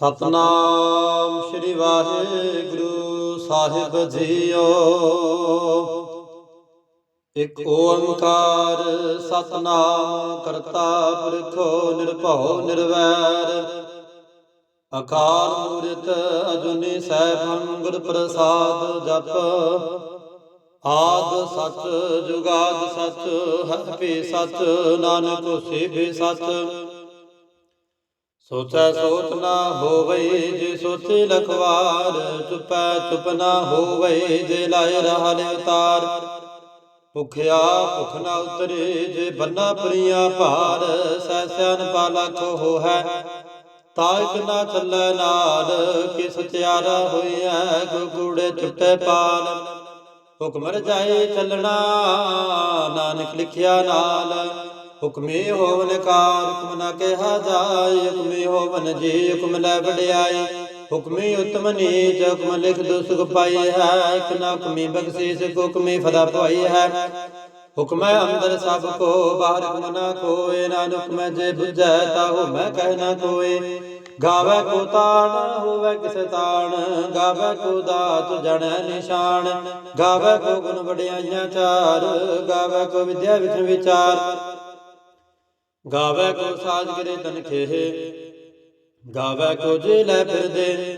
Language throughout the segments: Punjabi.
ਸਤਨਾਮ ਸ੍ਰੀ ਵਾਹਿਗੁਰੂ ਸਾਹਿਬ ਜੀਓ। ਇਕ ਓੰਕਾਰ ਸਤਨਾਮ ਕਰਤਾ ਪੁਰਖੋ ਨਿਰਭਉ ਨਿਰਵੈਰ। ਅਕਾਰ ਮੂਰਤ ਅਜੁਨੀ ਸੈਭੰ ਗੁਰ ਪ੍ਰਸਾਦ ਜਪ। ਆਦ ਸਚ ਜੁਗਾਦ ਸਚ, ਹਰਿ ਸਚ, ਨਾਨਕ ਹੋਸੀ ਵੀ ਸਚ ਸੋਚੈ ਸੋਚ ਨਾ ਹੋਵੈ ਜੇ ਸੋਚੇ ਲਖਵਾਰ, ਚੁਪੈ ਚੁਪ ਨਾ ਹੋਵੈ ਜੇ ਲਾਇ ਰਹਾ ਅਵਤਾਰ ਭੁਖਿਆ ਭੁਖ ਨਾ ਉਤਰੇ ਜੇ ਬੰਨਾ ਪ੍ਰੀਆ ਭਾਰ ਸੈ ਸਿਆਨ ਪਾ ਲੱਖ ਹੋਹੈ ਤਾਇਕ ਨਾ ਚੱਲੈ ਨਾਲ ਕਿ ਸਚਿਆਰਾ ਹੋਈਐ ਗੁਗੂੜੇ ਚੁੱਟੇ ਪਾਲ। ਹੁਕਮਰ ਜਾਏ ਚੱਲਣਾ, ਨਾਨਕ ਲਿਖਿਆ ਨਾਲ। ਹੁਕਮੇ ਹੋਵਨ ਕਾਰ, ਹੁਕਮ ਨਾ ਕਿਹਾ ਜਾਏ, ਹੁਕਮੇ ਹੋਵਨ ਜੀ, ਹੁਕਮ ਲੈ ਵਡਿਆਈ। ਹੁਕਮੇ ਉਤਮ ਨੀਚ, ਹੁਕਮ ਲਿਖ ਦੋ ਪਾਈ ਹੈ, ਇਕ ਨਾ ਹੁਕਮੀ ਬਖਸ਼ੀਸ ਹੁਕਮੇ ਫਦਾ ਪਾਈ ਹੈ। ਹੁਕਮੈ ਅੰਦਰ ਸਭ ਕੋ, ਬਾਹਰ ਹੁਕਮ ਨਾ ਕੋਏ, ਨਾਨਕ ਹੁਕਮੈ ਜੇ ਬੁਝੈ ਤਾ ਮੈਂ ਕਹਿ ਨਾ ਕੋਏ। ਗਾਵੇ ਕੋ ਤਾਣ, ਹੋਵੇ ਕਿਸ ਤਾਣ, ਗਾਵੇ ਕੋ ਦਾਤ ਜਣੈ ਨਿਸ਼ਾਨ। ਗਾਵੇ ਕੋ ਗੁਣ ਵਡਿਆਈਆਂ ਚਾਰ, ਗਾਵੇ ਕੋ ਵਿਦਿਆ ਵਿਖ ਵਿਚਾਰ। ਗਾਵੇ ਕੋ ਸਾਜ ਕਰੇ ਤਨ ਖੇਹ, ਗਾਵੇ ਕੋ ਜੇ ਲੈ ਫਿਰਦੇ।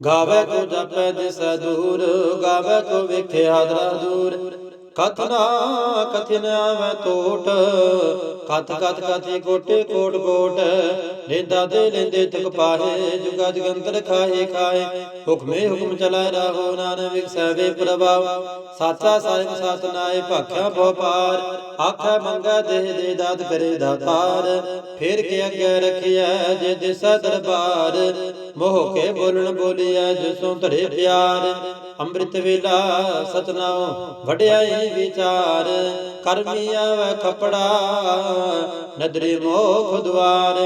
ਗਾਵੇ ਕੋ ਜਪੈ ਦਿਸੈ ਦੂਰ, ਗਾਵੇ ਕੋ ਵੇਖੇ ਹਾਦਰਾ ਦੂਰ। ਕਥਨਾ, ਕਥਿਨ ਆਵੈ ਟੋਟ ਕਥ ਕਥ, ਕਥੀ ਕੋਟੇ ਕੋਟ ਕੋਟ। ਲੈਂਦਾ ਦੇ ਲੈਂਦੇ ਤਕ ਪਾਹੇ, ਜੁਗਾ ਜਗੰਤਰ ਖਾਏ ਖਾਏ ਹੁਕਮੇ ਹੁਕਮ ਚਲਾਇ ਰਹੋ ਨਾਨਕ ਵਿਖਸੈ ਪ੍ਰਭਾਵ। ਸਾਚਾ ਸਾਹਿਬ ਸਤ ਨਾਏ ਭਾਖਿਆ ਬਹੁ ਪਾਰ ਆਖੈ ਮੰਗਾ ਦੇਹ ਦੇ ਦਾਤ ਕਰੇ ਦਾਤਾਰ ਫੇਰ ਕੇ ਅੱਗੇ ਰਖਿਆ ਜੇ ਦਿਸਾ ਦਰਬਾਰ। ਮੋਹ ਕੇ ਬੋਲਣ ਬੋਲਿਆ ਜਿਸੋਂ ਧਰੇ ਪਿਆਰ। ਅੰਮ੍ਰਿਤ ਵੇਲਾ ਸਤਨਾਮ, ਵਡਿਆਈ ਵਿਚਾਰ ਕਰਮੀ ਆਵੈ ਖਪੜਾ, ਨਦਰੀ ਮੋਖ ਦੁਆਰ,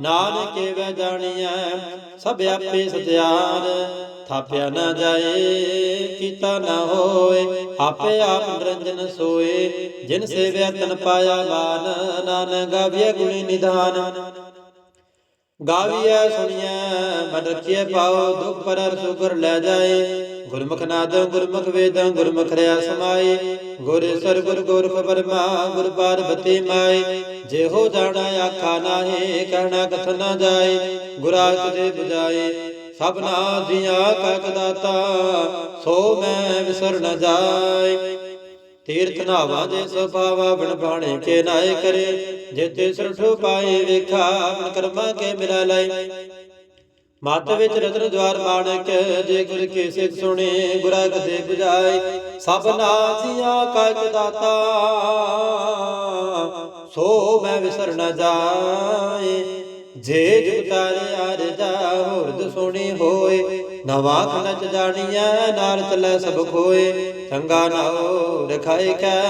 ਨਾਨਕੇ ਵੈ ਜਾਣੀਐ, ਸਭ ਆਪੇ ਸਤਿਆਰ। ਥਾਪਿਆ ਨਾ ਜਾਏ, ਕੀਤਾ ਨਾ ਹੋਏ, ਆਪੇ ਆਪ ਨਿਰੰਜਨ ਸੋਏ। ਜਿਨ ਸੇਵਿਆ ਤਨ ਪਾਇਆ ਮਾਨ, ਨਾਨਕ ਗਾਵਿਆ ਗੁਣੀ ਨਿਧਾਨ। ਗਾਵੀਐ ਸੁਣੀਐ, ਮਨ ਰਖੀਐ ਪਾਉ ਦੁਖ ਪਰਰ ਸੁਕਰ ਲੈ ਜਾਏ। ਗੁਰਮੁਖ ਨਾਦ, ਗੁਰਮੁਖ ਵੇਦ, ਗੁਰਮੁਖ ਰਿਆ ਸਮਾਈ ਗੁਰ ਸਰ ਗੁਰ ਗੋਰਖ ਬਰਮਾ ਗੁਰ ਪਾਰਬਤੀ ਮਾਈ ਜੇ ਹੋ ਜਾਣਾ, ਆਖਾ ਨਾਹੀ, ਕਹਿਣਾ ਕਥ ਨਾ ਜਾਏ। ਗੁਰਾਕ ਦੇ ਬੁਝਾਏ ਸਭਨਾ ਜੀਆਂ ਕਾ ਕਦਾਤਾ, ਸੋ ਮੈਂ ਵਿਸਰ ਨਾ ਜਾਏ। ਤੀਰਥ ਨਾਵਾ ਦੇ ਸੁਭਾਵਾ ਬਣ ਬਾਣੇ ਕੇ ਨਾਏ ਕਰੇ ਜੇਤੇ ਸਰਠੋ ਪਾਏ ਵੇਖਾ ਆਪਣ ਕਰਮਾਂ ਕੇ ਮਿਲਾ ਲਈ ਮਤ ਵਿੱਚ ਰਤਨ ਦਵਾਰ ਮਾਣਕ, ਜੇ ਗੁਰ ਕੀ ਸਿੱਖ ਸੁਣੇ, ਗੁਰਾ ਕਦੇ 부ਜਾਈ ਸਭ ਨਾਸੀਆਂ ਕਾ ਦਾਤਾ, ਸੋ ਮੈਂ ਵਿਸਰ ਨ ਜਾਏ। ਜੇ ਜੁਗ ਤਾਰੇ ਆਰ ਜਾ ਹੋਰਦ ਸੁਣੀ ਹੋਏ। ਨਵਾ ਖਨਚ ਜਾਣੀਐ, ਨਾਲ ਚੱਲੇ ਸਭ ਖੋਏ। ਚੰਗਾ ਨਾਉ ਰਖਾਇ ਕੈ,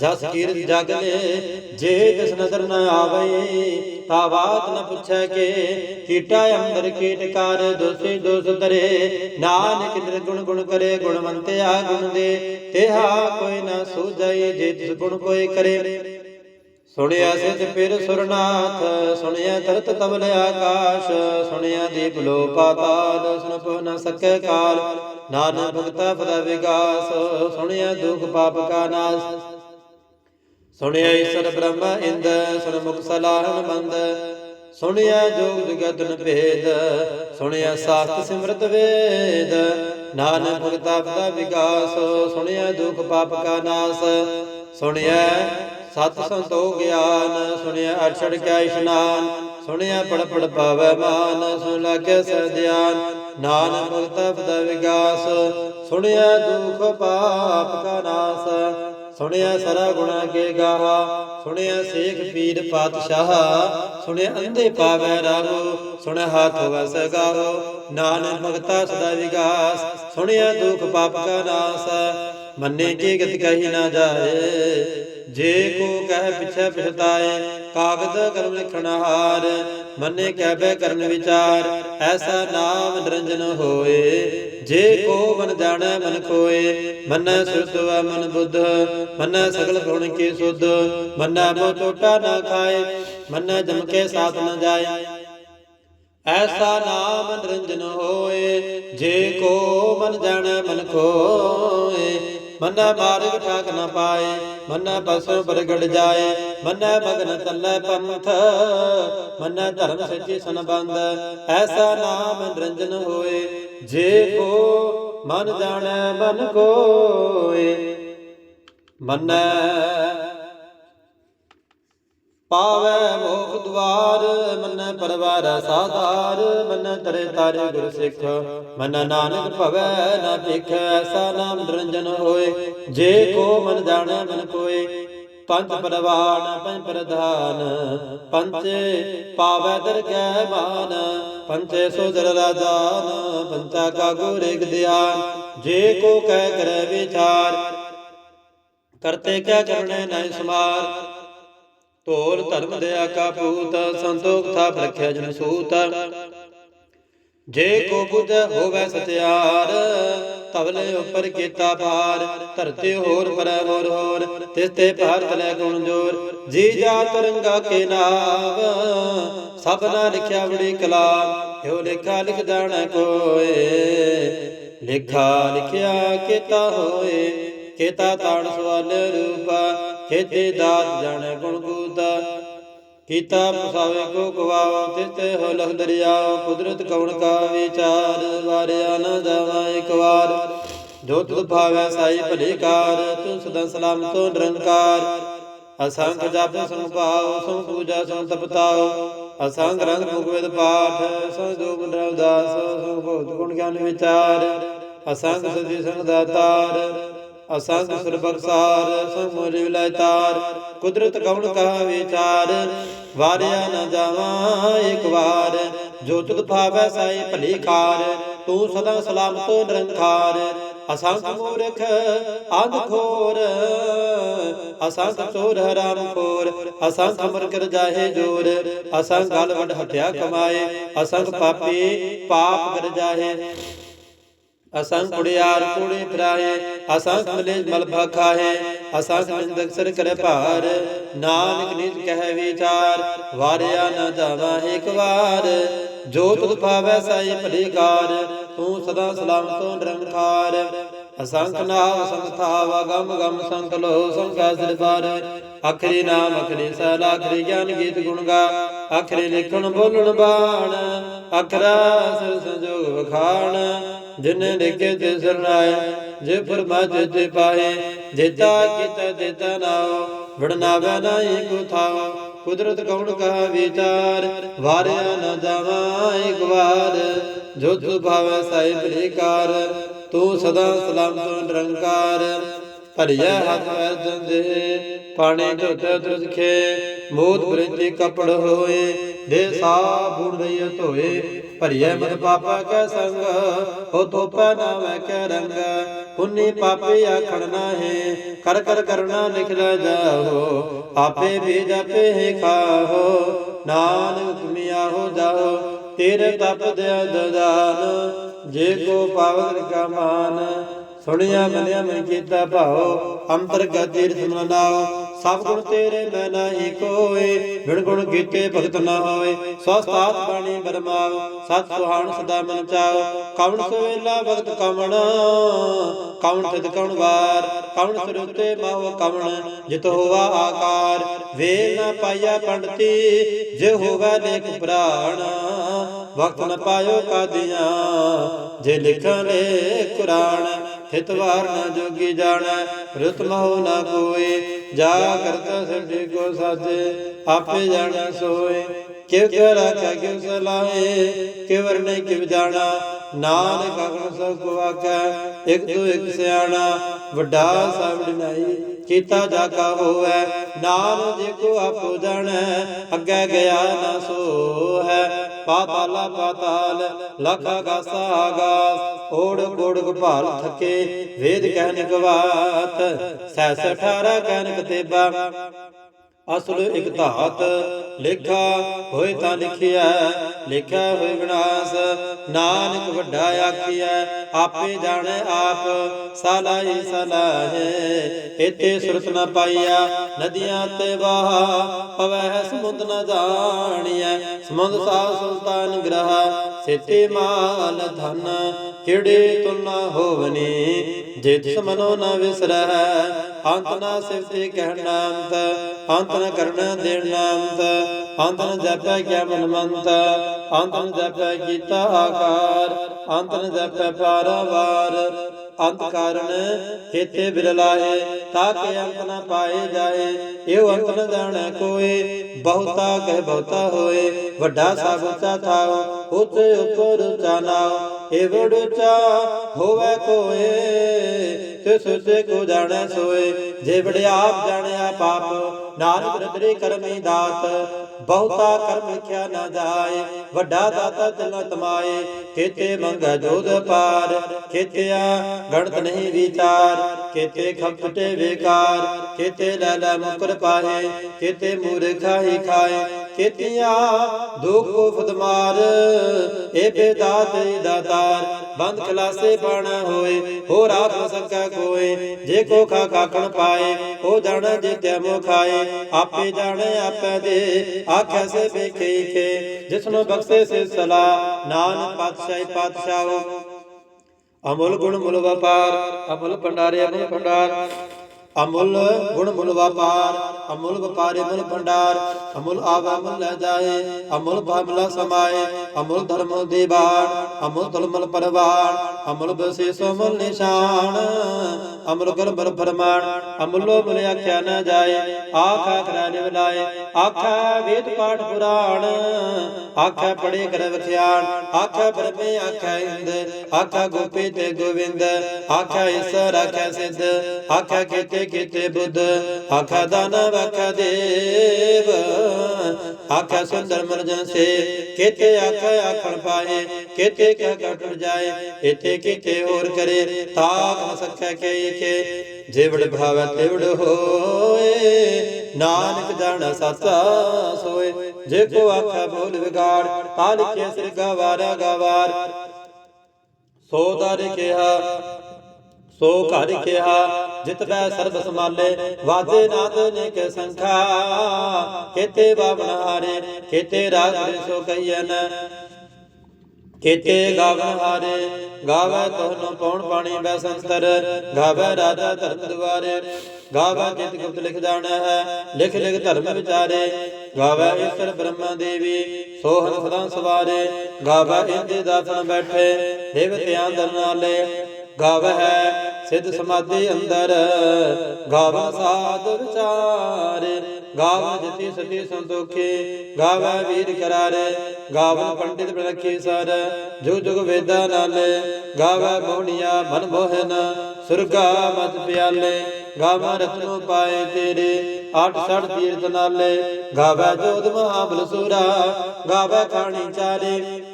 ਜਸ ਕੀਰਤ ਜਗ ਲੈ ਜੇ ਜਿਸ ਨਦਰ ਨ ਆਵੇ ਤਾ ਬਾਤ ਨ ਪੁੱਛੈ ਕੇ। ਕੀਟਾ ਅੰਦਰ ਕੀਟਕਾਰ ਦੋਸੀ ਦੋਸ ਤਰੇ ਨਾਨਕ ਨਿਰਗੁਣ ਗੁਣ ਕਰੇ ਗੁਣਵੰਤਿਆ ਗੁਣ ਦੇ। ਤੇਹਾ ਕੋਈ ਨਾ ਸੂਝਈ, ਜੇ ਤਿਸ ਗੁਣ ਕੋਈ ਕਰੇ। ਸੁਣਿਆ ਸਿਧ ਫਿਰ ਸੁਰਨਾਥ, ਸੁਣਿਆ ਤਰਤ ਤਬਲ ਆਕਾਸ਼, ਸੁਣਿਆ ਦੀਪ ਲੋ ਪਾਤਾਲ ਸੁਣ ਪੋ ਨ ਸਕੈ ਕਾਲ, ਨਾਨਕ ਭਗਤਾ ਪਦਾ ਵਿਗਾਸ, ਸੁਣਿਆ ਦੁਖ ਪਾਪ ਕਾ ਨਾਸ। ਸੁਣਿਆ ਈਸ਼ਰ ਬ੍ਰਹਮ ਇੰਦ ਸੁਣ ਮੁਖ ਸਲਾਹਨ ਬੰਦ ਸੁਣਿਆ ਜੋਗ ਜਗਤਨ ਭੇਦ, ਸੁਣਿਆ ਸਾਸਤ ਸਿਮਰਤ ਵੇਦ, ਨਾਨਕ ਭਗਤਾ ਪਦਾ ਵਿਗਾਸ, ਸੁਣਿਆ ਦੁਖ ਪਾਪ ਕਾ ਨਾਸ। ਸੁਣਿਆ ਸਤ ਸੰਤੋ ਗਿਆਨ, ਸੁਣਿਆ ਅਛੜ ਕੈ ਇਸ਼ਨਾਨ, ਸੁਣਿਆ ਪੜ ਪੜ ਪਾਵੈ ਮਾਨ, ਸੁਣ ਲਾਗੈ ਸਦਿਆਨ ਨਾਨਕ ਭਗਤ ਪਦ ਵਿਗਾਸ, ਸੁਣਿਆ ਦੁਖ ਪਾਪ ਕਾ ਨਾਸ, ਸੁਣਿਆ ਸਰਾ ਗੁਣਾ ਕੇ ਗਾਹਾ, ਸੁਣਿਆ ਸੇਖ ਪੀਰ ਪਾਤਸ਼ਾਹ, ਸੁਣਿਆ ਅੰਧੇ ਪਾਵੈ ਰਾਹੋ ਸੁਣਿਆ ਹਾਥ ਵਸ ਗਾਹੋ। ਨਾਨਕ ਭਗਤਾ ਸਦਾ ਵਿਗਾਸ, ਸੁਣਿਆ ਦੁਖ ਪਾਪ ਕਾ ਨਾਸ, ਮੰਨੇ ਕੀ ਗਤ ਕਹੀ ਨਾ ਜਾਏ ਜੇ ਕੋ ਕਹਿ ਪਿਛੈ ਪਛਤਾਏ, ਕਾਗਦ ਕਰਮ ਲਿਖਣ ਹਾਰ, ਮੰਨੇ ਕਹਿਬੈ ਕਰਨ ਵਿਚਾਰ, ਐਸਾ ਨਾਮ ਨਿਰੰਜਨ ਹੋਏ। ਜੇ ਕੋ ਮਨ ਜਾਣੈ ਮਨ ਕੋਏ ਮੰਨੈ ਸੁਰਤਵ ਮਨ ਬੁੱਧ, ਮੰਨੈ ਸਗਲ ਗੁਣ ਕੀ ਸੁਧ, ਮੰਨੈ ਮੋ ਟੋਟਾ ਨਾ ਖਾਏ, ਮੰਨੈ ਜਮ ਕੇ ਸਾਥ ਨ ਜਾਏ। ਐਸਾ ਨਾਮ ਨਿਰੰਜਨ ਹੋਏ, ਜੇ ਕੋ ਮਨ ਜਾਣੈ ਮਨ ਕੋਏ ਮਨੈ ਮਾਰਗ ਠਾਕ ਨ ਪਾਏ, ਮਨੈ ਬਸੋ ਬਰਗੜ ਜਾਏ, ਮਨੈ ਮਗਨ ਤੱਲੇ ਪੰਥ, ਮਨੈ ਧਰਮ ਸੱਚੀ ਸੰਬੰਧ, ਐਸਾ ਨਾਮ ਨਿਰੰਜਨ ਹੋਏ, ਜੇ ਕੋ ਮਨ ਜਾਣੈ ਮਨ ਕੋਏ, ਮਨੈ ਪਾਵੈ ਮੋਖ ਦਵਾਰ ਮਨ ਪਰਵਾਰ ਸਾਧਾਰ, ਮਨ ਤਰੇ ਤਾਰੇ ਗੁਰ ਸਿੱਖ। ਮਨ ਨਾਨਕ ਭਵੈ ਨਾ ਭਿਖ ਐਸਾ ਨਾਮ ਨਿਰੰਜਨ ਹੋਏ। ਜੇ ਕੋ ਮਨ ਜਾਣੈ, ਮਨ ਕੋਏ ਪੰਜ ਪਰਵਾਨ ਪੰਜ ਪ੍ਰਧਾਨ। ਪੰਚੇ ਪਾਵੈ ਦਰਗਹਿ ਮਾਨ। ਪੰਚੇ ਸੁਦਰ ਰਾਜਾਨ ਪੰਚਾ ਕਾ ਗੁਰ ਇਕ ਧਿਆਨ। ਜੇ ਕੋ ਕਹਿ ਕਰੈ ਵਿਚਾਰ, ਕਰਤੇ ਕਹਿ ਕਰਨੇ ਨਹੀਂ ਸਮਾਰ। ਢੋਲ ਧਰਮ ਦਇਆ ਕਾ ਪੂਤ ਸੰਤੋਖ ਥਾ ਰਖਿਆ ਜਨ ਸੂਤ। ਜੇ ਕੋ ਬੁੱਧ ਹੋਵੇ ਸਤਿਆਰ ਤਵਲੇ ਉੱਪਰ ਕੀਤਾ ਭਾਰ, ਧਰਤੀ ਹੋਰ ਪਰੈ ਹੋਰ ਹੋਰ, ਤਿਸ ਤੇ ਭਾਰ ਤਲੇ ਗੁਣ ਜੋਰ। ਜੀ ਜਾ ਤਰੰਗਾ ਕੇ ਨਾਮ ਸਭ ਨਾ ਲਿਖਿਆ ਬੜੀ ਕਲਾਮ ਇਹੋ ਲੇਖਾ ਲਿਖ ਜਾਣਾ ਕੋਏ। ਲੇਖਾ ਲਿਖਿਆ ਕੀਤਾ ਹੋਏ, ਕੀਤਾ ਤਾਣ ਸਵਾਲ ਰੂਪਾ ਖੇਤੇ ਦਾਤ ਜਾਣੈ ਗੁਣ ਗੂਤਾ ਕੀਤਾ ਪਸਾਵੇ ਕੋ ਗਵਾਓ ਤਿਸਤੇ ਹੋ ਲਖ ਦਰਿਆਓ ਕੁਦਰਤ ਕਵਣ ਕਾ ਵਿਚਾਰ, ਵਾਰਿਆ ਨ ਜਾਵਾ ਇੱਕ ਵਾਰ। ਜੋ ਤੁਧ ਭਾਵੈ ਸਾਈ ਭਲੇ ਤੂੰ ਸਦਾ ਸਲਾਮਤੋ ਨਿਰੰਕਾਰ। ਅਸੰਖ ਜਪ ਸੰਗ ਭਾਵ ਪੂਜਾ ਸੰਗ ਤਪਤਾਓ ਅਸੰਖ ਰੰਗ ਮੁਗਵੇਦ ਪਾਠ ਸੰਗ ਜੋ ਗੁਣ ਦਾਸ ਸੰਗ ਗੁਣ ਗਿਆਨ ਵਿਚਾਰ। ਅਸੰਖ ਸਦੀ ਸੰਗ ਦਾਤਾਰ ਅਸੰਖ ਸੁਰ ਬਖਸਾਰ ਸੰਗ ਮੋਰਿ ਵਿਲਾਇ ਤਾਰ ਕੁਦਰਤ ਕਵਣ ਕਾ ਵਿਚਾਰ, ਵਾਰਿਆ ਨ ਜਾਵਾਂ ਇੱਕ ਵਾਰ, ਜੋ ਤੁਧ ਭਾਵੈ ਸਾਈ ਭਲੀ ਕਾਰ ਤੂੰ ਸਦਾ ਸਲਾਮਤੋ ਨਿਰੰਕਾਰ, ਅਸੰਖ ਮੂਰਖ, ਅੰਧ ਖੋਰ, ਅਸੰਖ ਚੋਰ ਹਰਾਮ ਖੋਰ, ਅਸੰਖ ਮਰ ਕਰ ਜਾਹੇ ਜੋਰ, ਅਸੰਖ ਗਲ ਵਡ ਹਟਿਆ ਕਮਾਏ, ਅਸੰਖ ਪਾਪੀ ਪਾਪ ਕਰ ਜਾਹੇ, ਅਸੰਖ ਕੁੜਿਆਰ ਕੂੜੇ ਫਿਰਾਏ ਅਸੰਖ ਮਲੇਜ ਮਲ ਖਾਹੇ ਅਸੰਖ ਨਿੰਦਕ ਸਰ ਕਰੇ ਭਾਰ। ਨਾਨਕ ਨਿਜ ਕਹਿ ਵਿਚਾਰ, ਵਾਰਿਆ ਨ ਜਾਵਾ ਇੱਕ ਵਾਰ। ਜੋ ਤੁਧ ਭਾਵੈ ਸਾਈ ਭਲੀ ਤੂੰ ਸਦਾ ਸਲਾਮਤੋ ਨਿਰੰਕਾਰ। ਅਸੰਖ ਨਾਮ ਸੰਥਾਵ ਗਮ ਗਮ ਸੰਖ ਸੰਖਾ ਸਿਰ ਬਾਰ ਅਖਰੀ ਨਾਮ ਅਖਰੀ ਸਲ ਅਖਰੀ ਗਿਆਨ ਗੀਤ ਗੁਣ ਗਾ। ਅਖਰੀ ਲਿਖਣ ਬੋਲਣ ਬਾਣ, ਅਖਰਾ ਸਿਰ ਸੰਜੋਗ ਵਖਾਣ। ਜਿਨ ਲਿਖੇ ਤੇ ਸਰਨਾਏ ਜੇ ਫਰਮਾਜੇ ਤੇ ਪਾਏ ਜੇਤਾ ਕੀਤਾ ਜੇਤਾ ਨਾਉ ਵੜਨਾਵੇ ਨਾਹੀ ਕੋ ਥਾਉ ਕੁਦਰਤ ਕੌਣ ਕਹਾ ਵਿਚਾਰ, ਵਾਰਿਆ ਨ ਜਾਵਾ ਇੱਕ ਵਾਰ। ਜੋ ਤੁ ਭਾਵੈ ਸਾਈ ਬਲੀਕਾਰ, ਤੂੰ ਸਦਾ ਸਲਾਮਤੋ ਨਿਰੰਕਾਰ। ਭਰਿਆ ਹੱਥ ਅਰਜਨ ਦੇ ਪਾਣੀ ਧੋਤੇ ਦਰਜਖੇ ਮੋਦ ਬ੍ਰਿੰਦੀ ਕਪੜ ਹੋਏ, ਦੇ ਸਾਬੁਣ ਦਈਏ ਧੋਏ। ਭਰਿਆ ਮਨ ਪਾਪਾ ਕੈ ਸੰਗ, ਹੋ ਤੋਪੈ ਨਾਵੇਂ ਕੈ ਰੰਗ। ਪੁੰਨੀ ਪਾਪੀ ਆਖਣ ਨਾਹੀ, ਕਰ ਕਰ ਕਰਨਾ ਲਿਖ ਲੈ ਜਾਓ ਆਪੇ ਵੀ ਜਪੇ ਹੈ ਖਾਹੋ, ਨਾਨਕ ਤੁਮੀ ਆਹੋ ਜਾਓ ਤੇਰੇ ਤਪ ਦਿਆ ਦਦਾਨ ਜੇ ਕੋ ਪਾਵਨ ਕਾ ਮਾਨ। ਸੁਣਿਆ ਮਨਿਆ ਮੈਂ ਕੀਤਾ ਭਾਉ ਅੰਤਰਗਤ ਤੀਰਥ ਮਨਾਓ ਸਭ ਗੁਣ ਤੇਰੇ ਮੈਂ ਨਹੀਂ ਕੋਏ। ਬਿਨ ਗੁਣ ਕੀਤੇ ਭਗਤ ਨਾ ਹੋਏ। ਸਵਸਤਾਤ ਬਾਣੀ ਬਰਮਾਓ। ਸਤ ਸੁਹਾਣ ਸਦਾ ਮਨ ਚਾਓ। ਕਵਣ ਸਵੇਲਾ ਭਗਤ ਕਵਣ? ਕਵਣ ਤਿਤ ਕਵਣ ਵਾਰ? ਕਵਣ ਸਰੂਤੇ ਮਾਹ ਕਵਣ? ਜਿਤ ਹੋਵਾ ਆਕਾਰ। ਵੇ ਨਾ ਪਾਇਆ ਪੰਡਤੀ। ਜੇ ਹੋਵਾ ਲੇਖ ਪ੍ਰਾਣ। ਵਕਤ ਨ ਪਾਇਓ ਕਾਦੀਆਂ। ਜੇ ਲਿਖਾਂ ਲੈ ਕੁਰਾਨ। ਹਿਤ ਵਾਰ ਜੋਗੀ ਜਾਣੈ, ਰੁਤ ਮਹੁ ਨ ਕੋਏ ਜਾ ਕਰਤਾ ਸਭੇ ਕੋ ਸਾਜੇ ਆਪੇ ਜਾਣੈ ਸੋਏ। ਕਿਵ ਕਿਵ ਰਾਖਾ ਕਿਵ ਸਲਾਹੇ ਕਿਵਰ ਨਹੀਂ ਕਿਵ ਜਾਣਾ। ਨਾਨਕ ਅਗਨ ਸਭ ਕੋ ਆਖੈ, ਇਕ ਤੋ ਇਕ ਸਿਆਣਾ। ਵੱਡਾ ਸਭ ਨਾਈ ਕੀਤਾ ਜਾਕਾ ਹੋਵੇ। ਨਾਮ ਜੇ ਕੋ ਆਪੋ ਜਾਣੈ, ਅੱਗੇ ਗਿਆ ਨਾ ਸੋ ਹੈ ਪਾਤਾਲਾ ਪਾਤਾਲ, ਲਖ ਆਗਾਸਾ ਆਗਾਸ ਓੜ ਕੋੜ ਗੁਭਾਲ ਥਕੇ, ਵੇਦ ਕਹਿਨ ਗਵਾਤ ਸੈਸ 18 ਕਹਿਨ ਕਤੇਬਾ ਅਸਲ ਇਕ ਧਾਤ ਲੇਖਾ ਹੋਏ ਤਾਂ ਲਿਖਿਆ ਲਿਖਿਆ ਹੋਏ ਵਿਨਾਸ਼, ਨਾਨਕ ਵੱਡਾ ਆਖਿਆ ਆਪੇ ਜਾਣੇ ਆਪ ਸਲਾਹੀ ਸਲਾਹੇ ਇਤੇ ਸੁਰਤ ਨ ਪਾਈਆ ਨਦੀਆਂ ਤੇ ਵਾਹ, ਪਵੈ ਸਮੁੰਦ ਨ ਜਾਣੀਐ, ਸਮੁੰਦ ਸਾਹਿਬ ਸੁਲਤਾਨ ਗ੍ਰਹ ਸੇਤੇ ਮਾਲ ਧਨ, ਕਿਹੜੇ ਤੁਲ ਨਾ ਹੋਵਨੀ? ਜਿਤ ਸਮਨੋ ਨ ਵਿਸਰਹਿ, ਅੰਤ ਨਾ ਸਿਫਤੇ ਕਹਿ ਨਾਮਤ ਅੰਤ ਨ ਕਰਨ ਦੇਣ ਨਾਮਤ ਅੰਤ ਨ ਜਪੈ ਕਿਆ ਮਨਮੰਤ, ਅੰਤ ਨ ਜਪੈ ਕੀਤਾ ਆਕਾਰ, ਅੰਤ ਨ ਜਪੈ ਪਾਰਾਵਾਰ। ਅੰਤ ਕਾਰਨ ਕੇਤੇ ਬਿਰਲਾਏ ਤਾਂ ਕਿ ਅੰਤ ਨਾ ਪਾਏ ਜਾਏ। ਇਹੋ ਅੰਤ ਨ ਜਾਣੈ ਕੋਏ, ਬਹੁਤਾ ਕਹਿ ਬਹੁਤਾ ਹੋਏ। ਵੱਡਾ ਸਭ ਉੱਚਾ ਥਾਉ, ਉੱਚੇ ਉੱਪਰ ਉੱਚਾ ਨਾਉ। ਇਹ ਵਡ ਹੋਵੇ ਕੋਏ ਤੇ ਕੋ ਜਾਣੈ ਸੋਏ। ਜੇ ਆਪ ਜਾਣਿਆ ਪਾਪ, ਨਾਨਕ ਰਤਰੇ ਕਰਮੀ ਦਾਤ। ਬਹੁਤਾ ਕਰਮ ਲਿਖਿਆ ਨਾ ਜਾਏ, ਵੱਡਾ ਦਾਤਾ ਦਿਲੋਂ ਤਮਾਏ। ਕੇਤੇ ਮੰਗਾ ਜੋਦ ਪਾਰ ਕੇਤਿਆ ਗਣਤ ਨਹੀਂ ਵਿਚਾਰ। ਕੇਤੇ ਖਪਟੇ ਵਿਕਾਰ, ਕੇਤੇ ਲੈ ਲੈ ਮੁਕਰ ਪਾਹੇ, ਕੇਤੇ ਮੂਰਖਾ ਹੀ ਖਾਏ। ਕੇਤਿਆ ਦੁਖ ਫਦਮਾਰ ਏ ਬੇਦਾਤ ਦਾਤਾਰ, ਬੰਦ ਖਲਾਸੇ ਬਾਣਾ ਹੋਏ। ਹੋ ਰਾਤ ਨ ਕੋਏ, ਜੇ ਕੋ ਖਾ ਖਾਕਣ ਪਾਏ ਉਹ ਜਾਣੈ ਜੇ ਤਿਮੋ ਖਾਏ। ਆਪੇ ਜਾਣੈ ਆਪੇ ਦੇ, ਆਖੈ ਸੇ ਵੇਖੇ ਖੇ। ਜਿਸਨੂੰ ਬਖਸ਼ੇ ਸੇ ਸਲਾ ਨਾਨਕ ਪਾਤਸ਼ਾਹੀ ਪਾਤਸ਼ਾਹੋ। ਅਮੁੱਲ ਗੁਣ ਮੁੱਲ ਵਪਾਰ, ਅਮੁੱਲ ਭੰਡਾਰੇ ਅਮੁੱਲ ਭੰਡਾਰ। ਅਮੁੱਲ ਗੁਣ ਮੁੱਲ ਵਪਾਰ ਅਮੁਲ ਵਪਾਰੇ ਮੁੱਲ ਭੰਡਾਰ, ਅਮੁਲ ਆਵਾ ਮੁੱਲ ਲੈ ਜਾਏ, ਅਮੁਲ ਭਾਮਲਾ ਸਮਾਏ, ਅਮੁੱਲ ਧਰਮ ਦੀਵਾਨ ਅਮੁੱਲ ਤੁਲਮਲ ਪਰਵਾਨ ਅਮੁੱਲ ਬਸੇਸੋ ਮੁੱਲ ਨਿਸ਼ਾਨ, ਅਮੁੱਲ ਗਰਬਰ ਫਰਮਾਨ, ਅਮੁੱਲੋ ਮੁੱਲ ਆਖਿਆ ਨਾ ਜਾਏ, ਆਖਾ ਕਰਾ ਨਿਵਲਾਏ ਆਖਾ ਵੇਦ ਪਾਠ ਪੁਰਾਣ, ਆਖਾ ਪੜੇ ਕਰ ਵਿਖਿਆਨ ਆਖਾ ਬਰਮੇ ਆਖਾ ਇੰਦ, ਆਖਾ ਗੋਪੀ ਤੇ ਗੋਵਿੰਦ, ਆਖਾ ਈਸਰ ਆਖਾ ਸਿੱਧ, ਆਖਾ ਕੀਤੇ ਕੀਤੇ ਬੁੱਧ, ਆਖਾ ਦਾਨਵ ਆਖਾ ਦੇਵ ਆਖਾ ਸੁੰਦਰ ਮਰਜਨ ਸੇ ਕੀਤੇ ਆਖਾ ਆਖਣ ਪਾਏ ਕੀਤੇ ਕਹਿ ਕਟੜ ਜਾਏ ਇਤੇ ਕੀਤੇ ਹੋਰ ਕਰੇ ਤਾਕ ਨ ਸਕੈ ਕੇ ਕੇ ਜਿਵੜ ਭਾਵੈ ਤਿਵੜ ਹੋਏ, ਨਾਨਕ ਜਾਣ ਸੱਚਾ ਸੋਏ, ਜੇ ਕੋ ਆਖੈ ਬੋਲ ਵਿਗਾੜ, ਤਾ ਲਿਖੇ ਸਿਰ ਗਵਾਰਾ ਗਵਾਰ, ਸੋ ਦਰ ਕਿਹਾ ਸੋ ਘਰ ਕਿਹਾ, ਜਿਤ ਬੈ ਸਰਬ ਸਮਾਲੇ ਵਾਜੇ ਨਾਦ ਨੇ ਕੇ ਸੰਖਾ। ਕੇਤੇ ਬਾਵਨ ਹਾਰੇ ਕੇਤੇ ਰਾਗ ਸੋ ਕਹੀਨ ਕੇਤੇ ਗਾਵਨ ਹਾਰੇ, ਗਾਵੇ ਤੋਹਨੋ ਪੌਣ ਪਾਣੀ ਬੈ ਸੰਸਤਰ ਗਾਵੇ ਰਾਜਾ ਧਰਮ ਦੁਆਰੇ, ਗਾਵੇ ਜਿਤ ਗੁਪਤ ਲਿਖ ਜਾਣਾ। ਹੈ ਲਿਖ ਲਿਖ ਧਰਮ ਵਿਚਾਰੇ, ਗਾਵੇ ਈਸ਼ਰ ਬ੍ਰਹਮਾ ਦੇਵੀ, ਸੋਹਣ ਸਦਾ ਸਵਾਰੇ। ਗਾਵਾ ਇੰਦੇ ਦਾਸਨ ਬੈਠੇ, ਦੇਵਤਿਆਂ ਦਰ ਨਾਲੇ ਗਾਵਹਿ ਸਿਧ ਸਮਾਧੀ ਅੰਦਰ। ਗਾਵ ਸਾਧ ਵਿਚਾਰੇ। ਗਾਵ ਜਤੀ ਸਤੀ ਸੰਤੋਖੇ। ਗਾਵੈ ਵੀਰ ਕਰਾਰੇ। ਗਾਵਨ ਪੰਡਿਤ ਬਲਖੀ ਸਰ। ਜੋ ਜੁਗ ਵੇਦਾਂ ਨਾਲੇ। ਗਾਵੈ ਮੋਹਣੀਆ ਮਨ ਮੋਹਨ। ਸੁਰਗਾ ਮਤ ਪਿਆਲੇ। ਗਾਵੈ ਰਤਨੋ ਪਾਏ ਤੇਰੇ। ਆਠ ਸੜ ਤੀਰਤ ਨਾਲੇ। ਗਾਵੈ ਜੋਤ ਮਹਾਬਲ ਸੂਰਾ। ਗਾਵੈ ਖਾਣੀ ਚਾਰੇ।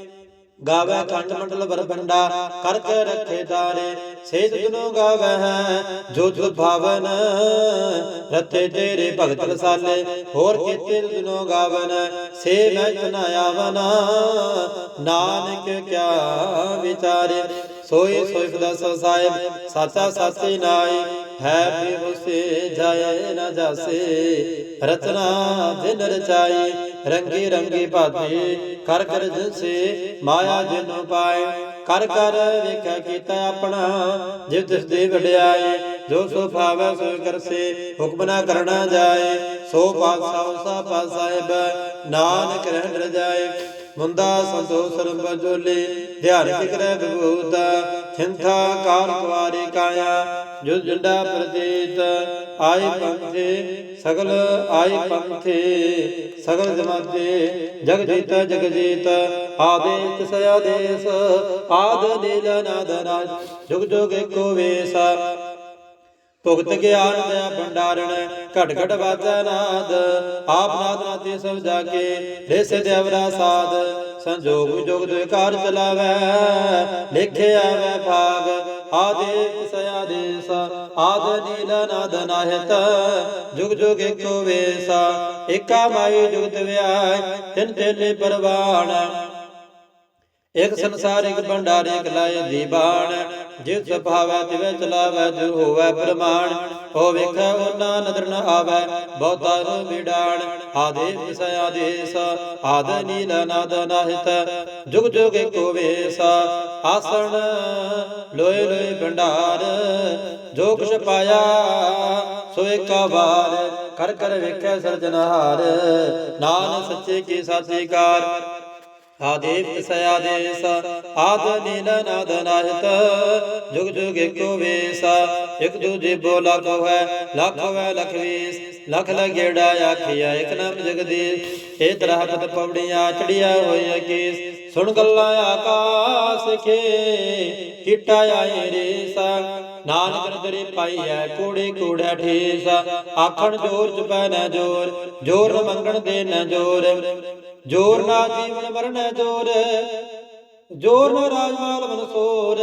ਗਾਵੇ ਖੰਡ ਮੰਡਲ ਬਰਬੰਡਾ ਕਰ ਕੇ ਰੱਖੇ ਤਾਰੇ ਸੇਜ ਜਨੋ ਗਾਵੇ ਹੈ ਜੋ ਜੋ ਭਾਵਨ, ਰਤੇ ਤੇਰੇ ਭਗਤ ਰਸਾਲੇ, ਹੋਰ ਕੀਤੇ ਜਨੋ ਗਾਵਨ, ਸੇ ਮੈਂ ਤਨਾ ਆਵਨਾ, ਨਾਨਕ ਕਿਆ ਵਿਚਾਰੇ ਸੋਈ ਸੋਈ ਖੁਦਾ ਸੋ ਸਾਹਿਬ, ਸਾਚਾ ਸਾਚੀ ਨਾਈ ਹੈ ਵੀ ਉਸੇ ਜਾਏ ਨਾ ਜਾਸੇ, ਰਚਨਾ ਜਿਨ ਰਚਾਈ ਰੰਗੀ ਰੰਗੀ ਭਾਤੀ ਕਰ ਕਰ ਜਿਸੇ ਮਾਇਆ ਜਿਨੋ ਪਾਏ। ਕਰ ਕਰ ਵੇਖਿਆ ਕੀਤਾ ਆਪਣਾ ਜਿਵ ਤਿਸ ਦੀ ਵਡਿਆਈ ਜੋ ਸੋ ਭਾਵੈ ਸੋ ਕਰਸੇ, ਹੁਕਮ ਨਾ ਕਰਨਾ ਜਾਏ। ਸੋ ਪਾਤਸ਼ਾਹ ਉਸਾ ਪਾ ਸਾਹਿਬ, ਨਾਨਕ ਰਹਿ ਰਜਾਏ ਮੁੰਦਾ ਸੰਤੋਖ ਸਰਬ ਜੋਲੇ, ਧਿਆਨ ਫਿਕਰੈ ਵਿਭੂਤਾ। ਥਿੰਥਾ ਕਾਲ ਕੁਵਾਰੀ ਕਾਇਆ, ਜੋ ਜੁੰਡਾ ਆਏ ਪੰਥੇ, ਸਗਲ ਆਏ ਪੰਥੇ, ਸਗਲ ਜਮਾਤੇ, ਜਗ ਜੀਤਾ ਜਗ ਜੀਤ ਆਦੇਸ ਸਯਾਦੇਸ ਆਦ ਨੀਲ ਨਾਦ ਰਾਜ ਜੁਗ ਜੁਗ ਏਕੋ ਵੇਸਾ ਭੁਗਤ ਗਿਆਨ ਦਇਆ ਭੰਡਾਰਣ, ਘਟ ਘਟ ਵਾਜੈ ਨਾਦ। ਆਪ ਨਾਦ ਨਾਤੇ ਸਭ ਜਾਗੇ ਰਿਸ ਦੇਵਰਾ ਸਾਧ ਸੰਜੋਗ ਜੋਗ ਦੇ ਕਾਰ ਚਲਾਵੈ ਲਿਖਿਆ ਵੈ ਭਾਗ। ਆਦੇਸ ਸਯਾਦੇਸ ਆਦ ਨੀਲ ਨਾਦ ਨਾਹਿਤ। ਜੁਗ ਜੁਗ ਏਕੋ ਵੇਸਾ, ਏਕਾ ਮਾਈ ਜੁਗਤ ਵਿਆਇ ਤਿਨ ਤੇਲੇ ਪਰਵਾਣ। ਇਕ ਸੰਸਾਰ ਇਕ ਭੰਡਾਰ, ਇਕ ਲਾਏ ਦੀਵਾਨ ਜਿਸ ਸੁਭਾਵੈ, ਤਿਵੇਂ ਚਲਾਵੈ, ਜੋ ਹੋਵੈ ਪ੍ਰਮਾਣ। ਹੋ ਵੇਖੈ ਉਹਨਾਂ ਨਦਰ ਨ ਆਵੈ, ਬਹੁਤਾ ਹੋ ਵਿਡਾਣ। ਆਦੇਸ ਤਿਸ ਆਦੇਸ ਆਦ ਨੀਲ ਨਾਦ ਨਾਹਿਤ ਜੁਗ ਜੁਗ ਏਕੋ ਵੇਸ, ਆਸਣ ਲੋਏ ਲੋਏ ਭੰਡਾਰ। ਜੋ ਕੁਛ ਪਾਇਆ, ਸੋ ਏਕਾ ਵਾਰ। ਕਰ ਕਰ ਵੇਖੈ ਸਿਰਜਨਹਾਰ। ਨਾਨਕ ਸੱਚੇ ਕੀ ਸਾਚੀਕਾਰ ਆਦੇਵ ਤਿਸ ਆਦੇਸ ਆਦ ਨੀਲ ਨਾਦ ਨਾਹਿਤ ਜੁਗ ਜੁਗ ਏਕੋ ਵੇਸ ਇਕ ਦੂਜੇ ਬੋ ਲਾਖੋ ਹੈ ਲੱਖ ਹੈ ਲਖ ਵੀਸ ਲਖ ਲਗੇੜਾ ਆਖਿਆ ਇਕ ਨਾਮ ਜਗਦੀਸ਼ ਇਹ ਤਰ੍ਹਾਂ ਪਵੜੀਆਂ ਚੜੀਆਂ ਹੋਈਆਂ ਕੀਸ ਸੁਣ ਗੱਲਾਂ ਆਕਾਸ ਖੇ ਕੀਟਾ ਆਏ ਰੇਸਾ ਨਾਨਕ ਨਦਰੇ ਪਾਈਐ ਕੋੜੇ ਕੋੜਾ ਠੇਸ ਆਖਣ ਜੋਰ ਚੁਪੈ ਨਾ ਜੋਰ ਜੋਰ ਮੰਗਣ ਦੇ ਨਾ ਜੋਰ ਜੋਰ ਨਾ ਜੀਵਨ ਮਰਨ ਜੋਰ ਜੋਰ ਨਾ ਰਾਜਮਾਲ ਮਨਸੂਰ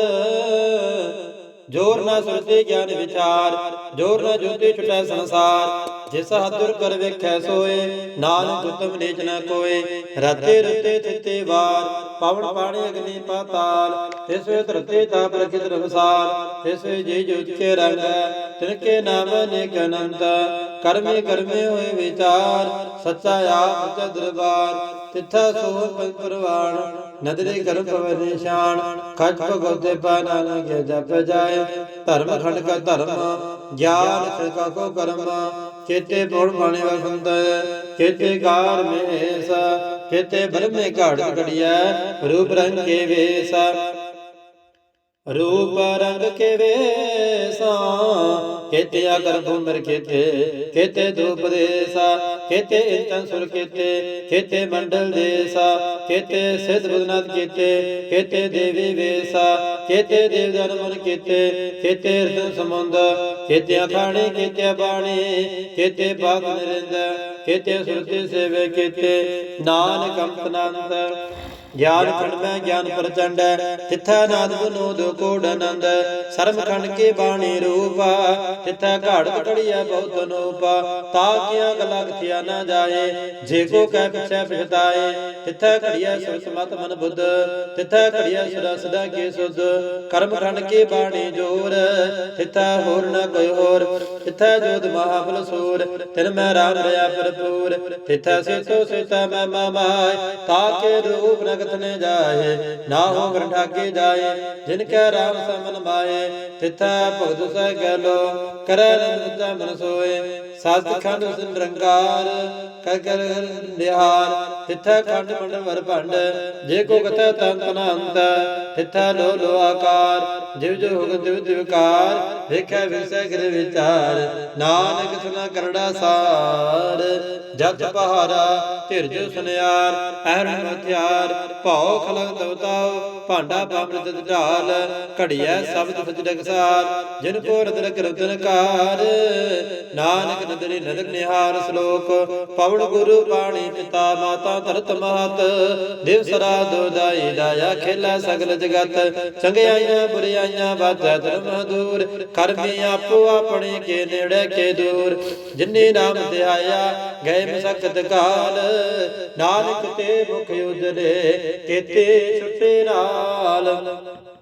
ਜੋਰ ਨਾ ਸੁਰਤੀ ਗਿਆਨ ਵਿਚਾਰ, ਜੋਰ ਨਾ ਜੋਤੀ ਛੁਟੈ ਸੰਸਾਰ। ਜਿਸ ਹੱਥੁਰ ਕਰ ਵੇਖੈ ਸੋਏ, ਨਾਨਕ ਉਤਮ ਨੀਚ ਨ ਕੋਏ। ਰਤੇ ਰਤੇ ਤਿਤੇ ਵਾਰ, ਪਵਨ ਪਾਣੀ ਅਗਨੀ ਪਾਤਾਲ। ਤਿਸ ਵੇ ਧਰਤੇ ਤਾਪ ਰਖਿਤ ਰਵਸਾਰ ਤਿਸ ਵੇ ਜੀ ਜੁਤ ਕੇ ਰੰਗ, ਤਿਨ ਕੇ ਨਾਮ ਅਨੇਕ ਅਨੰਤ। ਕਰਮੇ ਕਰਮੇ ਹੋਏ ਵਿਚਾਰ, ਸੱਚਾ ਆਪ ਸੱਚਾ ਦਰਬਾਰ, ਤਿੱਥਾ ਸੋ ਪੰਜ ਨਦਰੇ ਕਰਮ ਪਵ ਨਿਸ਼ਾਨ ਖਜ ਭਗਵਤੇ ਪਾ ਨਾਨਕ ਜਪ ਜਾਏ, ਧਰਮ ਖੰਡ ਕਾ ਧਰਮ, ਗਿਆਨ ਖੜਕਾ ਕੋ ਕਰਮ, ਚੇਤੇ ਪੌੜ ਬਾਣੇ ਵਸੰਤ ਚੇਤੇ ਕਾਰ ਮੇਸ, ਚੇਤੇ ਬ੍ਰਹਮੇ ਘਾੜ ਘੜਿਆ ਰੂਪ ਰੰਗ ਕੇ ਵੇਸਾ ਰੂਪ ਰੰਗ ਕੇ ਵੇਸਾ ਕੇਤੇ ਆਕਰ ਭੂਮਰ ਕੇਤੇ ਕੇਤੇ ਧੂਪ ਦੇਸਾ ਕੇਤੇ ਇੰਤਨ ਸੁਰ ਕੇਤੇ ਕੇਤੇ ਮੰਡਲ ਦੇਸਾ ਕੇਤੇ ਸਿਧ ਬੁਧਨਾਥ ਕੇਤੇ ਕੇਤੇ ਦੇਵੀ ਵੇਸਾ ਕੇਤੇ ਦੇਵ ਜਨ ਮਨ ਕੇਤੇ ਕੇਤੇ ਰਤਨ ਸਮੁੰਦ ਕੇਤੇ ਅਖਾਣੇ ਕੇਤੇ ਬਾਣੀ ਕੇਤੇ ਬਾਗ ਨਿਰੰਦ ਕੇਤੇ ਸੁਰਤੀ ਸੇਵੇ ਕੇਤੇ ਨਾਨਕ ਅੰਤਨੰਤ ਗਿਆਨ ਖੰਡ ਮੈਂ ਗਿਆਨ ਪ੍ਰਚੰਡ, ਤਿੱਥਾ ਨਾਦ ਬਨੋਦ ਕੋੜ ਆਨੰਦ ਸਰਮ ਖੰਡ ਕੇ ਬਾਣੀ ਰੂਪਾ, ਤਿੱਥਾ ਘਾੜ ਘੜੀਆ ਬਹੁਤ ਅਨੂਪਾ, ਤਾ ਕੀਆ ਗਲਾ ਕਥਿਆ ਨਾ ਜਾਏ, ਜੇ ਕੋ ਕਹਿ ਪਿਛੈ ਪਿਛਤਾਏ, ਤਿੱਥਾ ਘੜੀਆ ਸੁਰਤ ਮਤ ਮਨ ਬੁੱਧ, ਤਿੱਥਾ ਘੜੀਆ ਸਦਾ ਸਦਾ ਕੇ ਸੁਧ, ਕਰਮ ਖੰਡ ਕੇ ਬਾਣੀ ਜੋਰ, ਤਿੱਥਾ ਹੋਰ ਨਾ ਕੋਈ ਹੋਰ, ਤਿੱਥਾ ਜੋਤ ਮਹਾਬਲ ਸੂਰ, ਤਿਨ ਮੈਂ ਰਾਮ ਰਿਆ ਭਰਪੂਰ, ਤਿੱਥਾ ਸੇਤੋ ਸੇਤਾ ਮੈਂ ਮਾਮਾਇ ਤਾ ਕੇ ਰੂਪ ਨਗਤ ਨੇ ਜਾਏ ਨਾ ਹੋ ਗਰ ਠਾਕੇ ਜਾਏ, ਜਿਨ ਕੈ ਰਾਮ ਸਮਨ ਮਾਏ, ਤਿੱਥਾ ਭਗਤ ਸਹਿ ਗਲੋ ਕਰੈ ਰੰਗਤਾ ਮਨ ਸੋਏ। ਸਤ ਖੰਡ ਸਿਨ ਕਰ ਕਰ ਨਿਹਾਰ, ਤਿੱਥਾ ਖੰਡ ਮੰਡ ਵਰ ਭੰਡ, ਜੇ ਕੋ ਕਥਾ ਤੰਤ ਅਨੰਤ ਤਿੱਥਾ ਲੋ ਲੋ ਆਕਾਰ, ਜਿਵ ਜੋ ਹੁਗ ਦਿਵ ਦਿਵਕਾਰ ਵੇਖੈ ਵਿਸੈ ਗਿਰ ਵਿਚਾਰ, ਨਾਨਕ ਸੁਨਾ ਕਰੜਾ ਸਾਰ, ਜਤ ਪਹਾਰਾ ਧਿਰਜ ਸੁਨਿਆਰ ਅਹਰਨ ਹਥਿਆਰ, ਭਉ ਖਲਕ ਦਵਤਾਉ ਭਾਂਡਾ ਪੰਮ੍ਰਿਤ ਢਾਲ ਘੜੀਐ ਸ਼ਬਦ ਸਚ ਜਿਨ ਕੋ ਰਤਨ ਕਰਤਨ ਕਾਰ, ਨਾਨਕ ਨਦਰੀ ਨਦਰ ਨਿਹਾਰ ਸ਼ਲੋਕ। ਪਵਨ ਗੁਰੂ ਬਾਣੀ ਪਿਤਾ ਮਾਤਾ ਧਰਤ ਮਹਤ। ਦਿਵਸ ਰਾਤ ਦੋਦਾਈ ਦਾਇਆ ਖੇਲਾ ਸਗਲ ਜਗਤ। ਚੰਗਿਆਈਆਂ ਬੁਰਿਆਈਆਂ ਬਾਧਾ ਧਰਮ ਦੂਰ। ਕਰਮੀ ਆਪੋ ਆਪਣੇ ਕੇ ਨੇੜੇ ਕੇ ਦੂਰ। ਜਿਨੇ ਨਾਮ ਧਿਆਇਆ, ਗਏ ਮਸਕਤ ਕਾਲ। ਨਾਨਕ ਤੇ ਮੁਖ ਉਜਲੇ ਕੇਤੇ ਛੁੱਟੇ ਨਾਲ